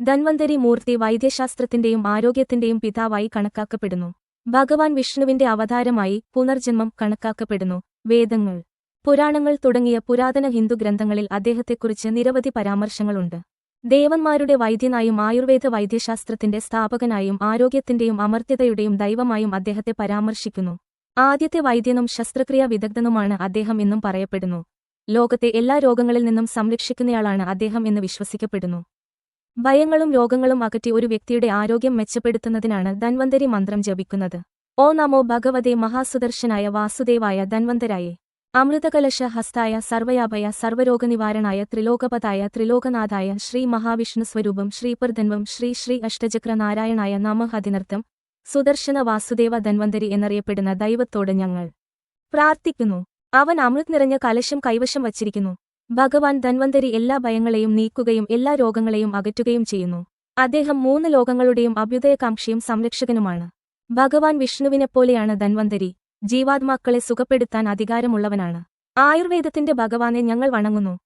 ധന്വന്തരി മൂർത്തി വൈദ്യശാസ്ത്രത്തിന്റെയും ആരോഗ്യത്തിന്റെയും പിതാവായി കണക്കാക്കപ്പെടുന്നു. ഭഗവാൻ വിഷ്ണുവിന്റെ അവതാരമായി പുനർജന്മം കണക്കാക്കപ്പെടുന്നു. വേദങ്ങൾ. പുരാണങ്ങൾ തുടങ്ങിയ പുരാതന ഹിന്ദു ഗ്രന്ഥങ്ങളിൽ അദ്ദേഹത്തെക്കുറിച്ച് നിരവധി പരാമർശങ്ങളുണ്ട്. ദേവന്മാരുടെ വൈദ്യനായും ആയുർവേദ വൈദ്യശാസ്ത്രത്തിന്റെ സ്ഥാപകനായും ആരോഗ്യത്തിന്റെയും അമർത്യതയുടെയും ദൈവമായും അദ്ദേഹത്തെ പരാമർശിക്കുന്നു. ആദ്യത്തെ വൈദ്യനും ശസ്ത്രക്രിയാ വിദഗ്ധനുമാണ് അദ്ദേഹം എന്നും പറയപ്പെടുന്നു. ലോകത്തെ എല്ലാ രോഗങ്ങളിൽ നിന്നും സംരക്ഷിക്കുന്നയാളാണ് അദ്ദേഹം എന്ന് വിശ്വസിക്കപ്പെടുന്നു. ഭയങ്ങളും രോഗങ്ങളും അകറ്റി ഒരു വ്യക്തിയുടെ ആരോഗ്യം മെച്ചപ്പെടുത്തുന്നതിനാണ് ധന്വന്തരി മന്ത്രം ജപിക്കുന്നത്. ഓ നമോ ഭഗവതേ മഹാസുദർശനായ വാസുദേവായ ധന്വന്തരായേ അമൃതകലശ ഹസ്തായ സർവയാഭയ സർവരോഗനിവാരണായ ത്രിലോകപതായ ത്രിലോകനാഥായ ശ്രീ മഹാവിഷ്ണു സ്വരൂപം ശ്രീപ്രധന്വം ശ്രീ ശ്രീ അഷ്ടചക്ര നാരായണായ നമഃ അതിനർത്ഥം സുദർശന വാസുദേവ ധന്വന്തരി എന്നറിയപ്പെടുന്ന ദൈവത്തോട് ഞങ്ങൾ പ്രാർത്ഥിക്കുന്നു. അവൻ അമൃത് നിറഞ്ഞ കലശം കൈവശം വച്ചിരിക്കുന്നു. ഭഗവാൻ ധന്വന്തരി എല്ലാ ഭയങ്ങളെയും നീക്കുകയും എല്ലാ രോഗങ്ങളെയും അകറ്റുകയും ചെയ്യുന്നു. അദ്ദേഹം മൂന്ന് ലോകങ്ങളുടെയും അഭ്യുദയകാംക്ഷയും സംരക്ഷകനുമാണ്. ഭഗവാൻ വിഷ്ണുവിനെപ്പോലെയാണ് ധന്വന്തരി. ജീവാത്മാക്കളെ സുഖപ്പെടുത്താൻ അധികാരമുള്ളവനാണ്. ആയുർവേദത്തിന്റെ ഭഗവാനെ ഞങ്ങൾ വണങ്ങുന്നു.